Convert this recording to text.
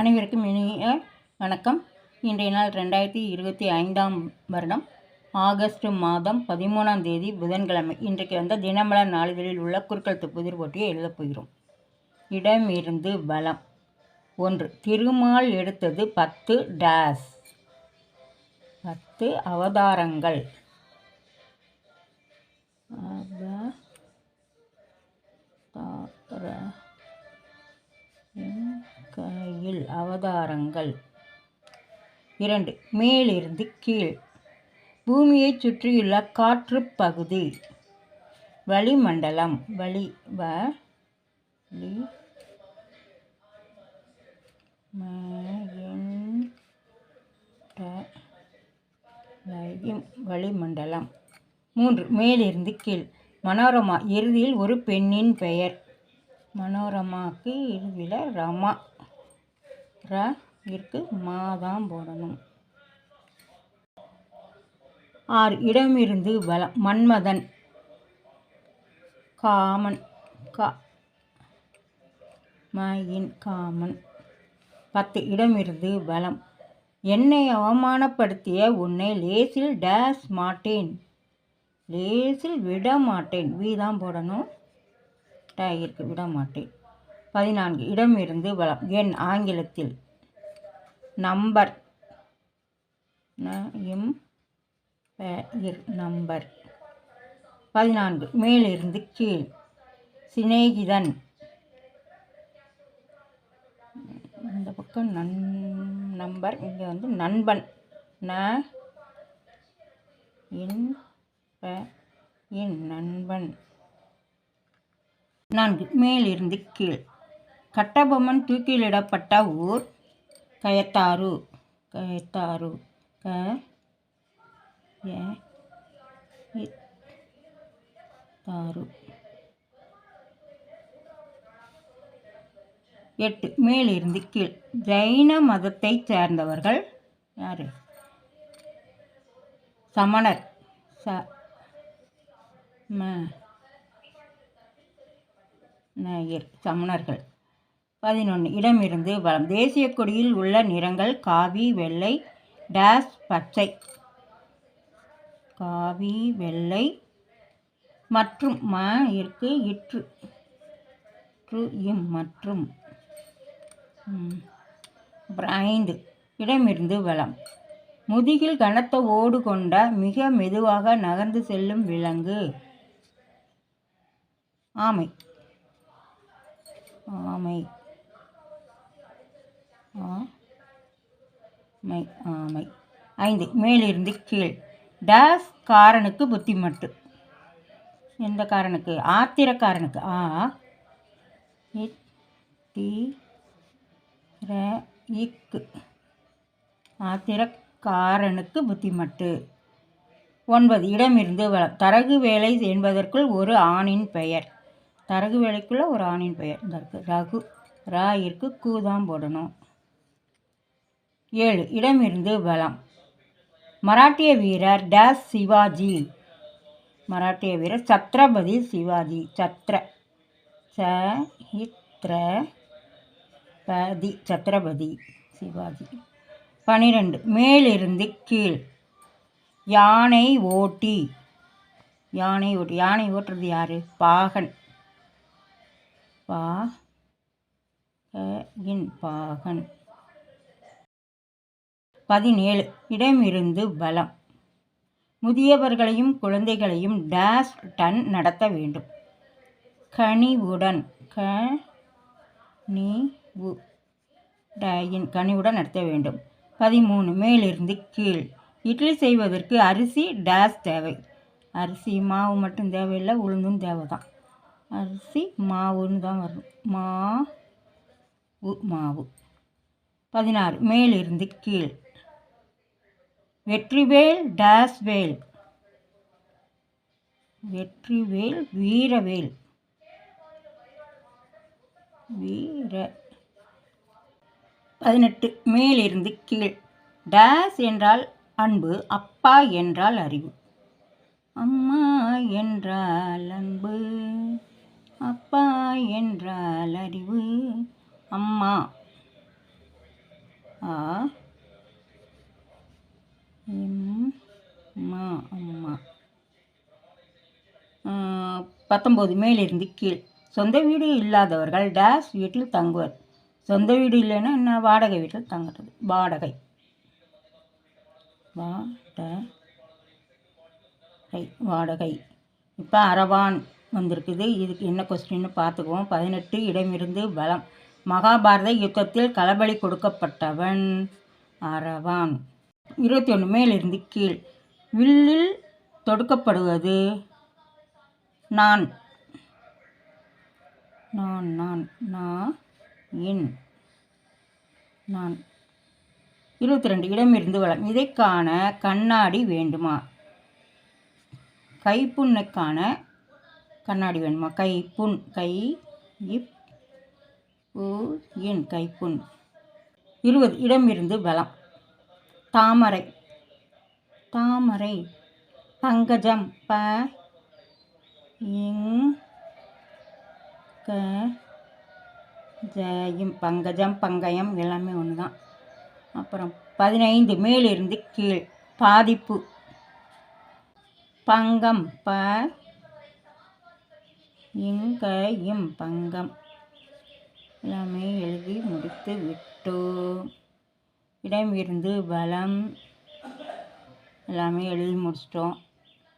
அனைவருக்கும் இனிய வணக்கம். இன்றைய நாள் ரெண்டாயிரத்தி இருபத்தி ஐந்தாம் வருடம் ஆகஸ்ட் மாதம் பதிமூணாம் தேதி புதன்கிழமை. இன்றைக்கு வந்த தினமலர் நாளிதழில் உள்ள குறுக்கெழுத்து புதிர் போட்டியை எழுதப் போகிறோம். இடமிருந்து பலம் ஒன்று திருமால் எடுத்தது பத்து டேஸ் பத்து அவதாரங்கள். அவதார அவதாரங்கள். இரண்டு மேலிருந்து கீழ். பூமியைச் சுற்றியுள்ள காற்று பகுதி. வளிமண்டலம். வளி வ வளிமண்டலம். மூன்று மேலிருந்து கீழ். மனோரமா இறுதியில் ஒரு பெண்ணின் பெயர். மனோரமாக்கு இறுதியில் ரமா. ர இருக்கு. மா தான் போடணும். ஆறு இடமிருந்து பலம் மன்மதன். காமன் கா மயின் காமன். பத்து இடமிருந்து பலம் என்னை அவமானப்படுத்திய உன்னை லேசில் டேஸ் மாட்டேன். லேசில் விட மாட்டேன். வி தான் போடணும் டயருக்கு விட மாட்டேன். பதினான்கு. இடமிருந்து வளம் எண் ஆங்கிலத்தில். நம்பர். ந எம் நம்பர். பதினான்கு. மேலிருந்து கீழ். சிநேகிதன். இந்த பக்கம் நன் நம்பர். இங்கே வந்து நண்பன். ந இன் என் இன். நண்பன். நான்கு. மேலிருந்து கீழ். கட்டபொம்மன் தூக்கிலிடப்பட்ட ஊர் கயத்தாறு. கயத்தாறு. க தாறு. தாரு எட்டு. மேலிருந்து கீழ். ஜைன மதத்தைச் சேர்ந்தவர்கள் யார்? சமணர். ச ம நயர். சமணர்கள். பதினொன்று இடமிருந்து வளம் தேசிய கொடியில் உள்ள நிறங்கள் காவி வெள்ளை டேஸ் பச்சை. காவி வெள்ளை மற்றும் ம இருக்கு இற்று இம் மற்றும் அப்புறம் ஐந்து. இடமிருந்து வளம். முதுகில் கனத்த ஓடு கொண்ட மிக மெதுவாக நகர்ந்து செல்லும் விலங்கு. ஆமை. ஆமை. மை ஆமை ஐந்து மேலிருந்து கீழ். டேஸ் காரனுக்கு புத்திமட்டு. எந்த காரனுக்கு? ஆத்திரக்காரனுக்கு ஆ. இத் ர இக்கு ஆத்திரக்காரனுக்கு புத்திமட்டு. ஒன்பது இடமிருந்து வளம் தரகு வேலை என்பதற்குள் ஒரு ஆணின் பெயர். தரகு வேலைக்குள்ளே ஒரு ஆணின் பெயர். இந்த இருக்குது ரகு ரா இருக்கு கூ தான் போடணும். ஏழு. இடமிருந்து பலம் மராட்டிய வீரர் டேஸ் சிவாஜி. மராட்டிய வீரர் சத்ரபதி சிவாஜி. சத்ர ச இத்ர பதி சத்ரபதி சிவாஜி. பனிரெண்டு. மேலிருந்து கீழ். யானை ஓட்டி. யானை ஓட்டி. யானை ஓட்டுறது யார்? பாகன். பா இன் பாகன். பதினேழு. இடமிருந்து பலம் முதியவர்களையும் குழந்தைகளையும் டேஸ் டன் நடத்த வேண்டும். கனிவுடன் க நீவு டயின் கனிவுடன் நடத்த வேண்டும். பதிமூணு. மேலிருந்து கீழ். இட்லி செய்வதற்கு அரிசி டேஸ் தேவை. அரிசி மாவு மட்டும் தேவையில்லை உளுந்தும் தேவை தான் அரிசி மாவுன்னு தான் வரும். மா உ மாவு. பதினாறு. மேலிருந்து கீழ். வெற்றிவேல் டேஸ்வேல் வெற்றிவேல் வீரவேல். வீர. பதினெட்டு மேலிருந்து கீழ். டேஸ் என்றால் அன்பு அப்பா என்றால் அறிவு. அம்மா என்றால் அன்பு அப்பா என்றால் அறிவு. அம்மா ஆ இம் மா அம்மா ஆஹ், பத்தொம்போது மேலிருந்து கீழ். சொந்த வீடு இல்லாதவர்கள் டேஸ் வீட்டில் தங்குவர். சொந்த வீடு இல்லைன்னா என்ன? வாடகை வீட்டில் தங்குறது. வாடகை. வாடகை. வாடகை. இப்போ அரவான் வந்திருக்குது. இதுக்கு என்ன கொஸ்டின்னு பார்த்துக்குவோம். பதினெட்டு இடமிருந்து பலம் மகாபாரத யுத்தத்தில் களபலி கொடுக்கப்பட்டவன் அரவான். இருபத்தி ஒன்று மேலிருந்து கீழ். வில்லில் தொடுக்கப்படுவது நான். நான் நான் நான் இன். நான். இருபத்தி ரெண்டு இடமிருந்து வளம். இதைக்கான கண்ணாடி வேண்டுமா? கைப்புண்ணுக்கான கண்ணாடி வேணுமா கைப்புண் கை இப் உ இன் கைப்புண். இருபது இடமிருந்து பலம் தாமரை. தாமரை. பங்கஜம் ப இங் க ஜயும் பங்கஜம் பங்கயம் எல்லாமே ஒன்று தான் அப்புறம் பதினைந்து மேலிருந்து கீழ் பாதிப்பு. பங்கம் ப இங்க இம் பங்கம் எல்லாமே எழுதி முடித்து விட்டோம். இடம் இருந்து பலம் எல்லாமே எழுதி முடிச்சிட்டோம்.